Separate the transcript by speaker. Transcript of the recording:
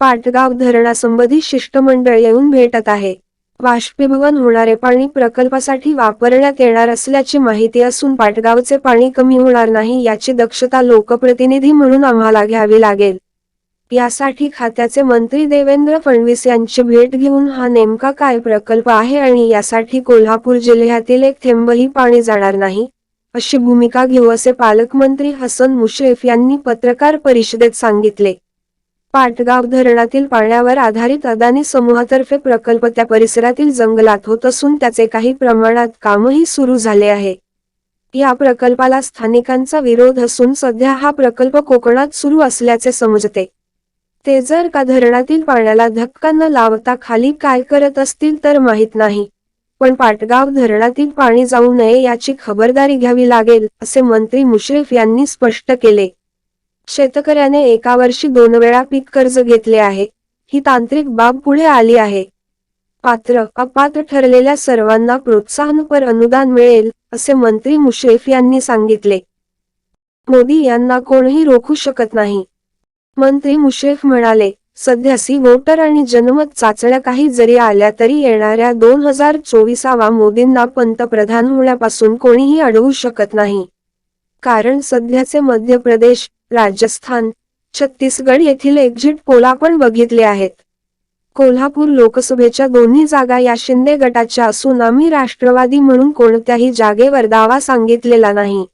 Speaker 1: पाटगाव धरणासंबंधी शिष्टमंडळ येऊन भेटत आहे. बाष्पीभवन होणारे पाणी प्रकल्पासाठी वापरण्यात येणार असल्याची माहिती असून पाटगावचे पाणी कमी होणार नाही याची दक्षता लोकप्रतिनिधी म्हणून आम्हाला घ्यावी लागेल. यासाठी खात्याचे मंत्री देवेंद्र फडणवीस यांची भेट घेऊन हा नेमका काय प्रकल्प आहे आणि यासाठी कोल्हापूर जिल्ह्यातील एक थेंबही पाणी जाणार नाही अशी भूमिका घेऊ असे पालकमंत्री हसन मुश्रीफ यांनी पत्रकार परिषदेत सांगितले. पाटगाव धरणातील पाण्यावर आधारित अदानी समूहातर्फे प्रकल्प त्या परिसरातील जंगलात होत असून त्याचे काही प्रमाणात कामही सुरू झाले आहे. या प्रकल्पाला स्थानिकांचा विरोध असून सध्या हा प्रकल्प कोकणात सुरू असल्याचे समजते. ते जर का धरणातील पाण्याला धक्का न लावता खाली काय करत असतील तर माहीत नाही. पण पाटगाव धरणातील पाणी जाऊ नये याची खबरदारी घ्यावी लागेल असे मंत्री मुश्रीफ यांनी स्पष्ट केले. शेतकऱ्याने एका वर्षी दोन वेळा पीक कर्ज घेतले आहे. ही तांत्रिक बाब पुढे आली आहे. पात्र अपात्र ठरलेल्या सर्वांना प्रोत्साहनपर अनुदान मिळेल असे मंत्री मुश्रीफ यांनी सांगितले. मोदी यांना कोणीही रोखू शकत नाही. मंत्री मुश्रीफ म्हणाले सध्या सी वोटर आणि जनमत चाचण्या काही जरी आल्या तरी येणाऱ्या दोन हजार चोवीसावा मोदींना पंतप्रधान होण्यापासून कोणीही अडवू शकत नाही. कारण सध्याचे मध्य प्रदेश राजस्थान छत्तीसगड येथील एक्झिट पोल आपण बघितले आहेत. कोल्हापूर लोकसभेच्या दोन्ही जागा या शिंदे गटाच्या असून आम्ही राष्ट्रवादी म्हणून कोणत्याही जागेवर दावा सांगितलेला नाही.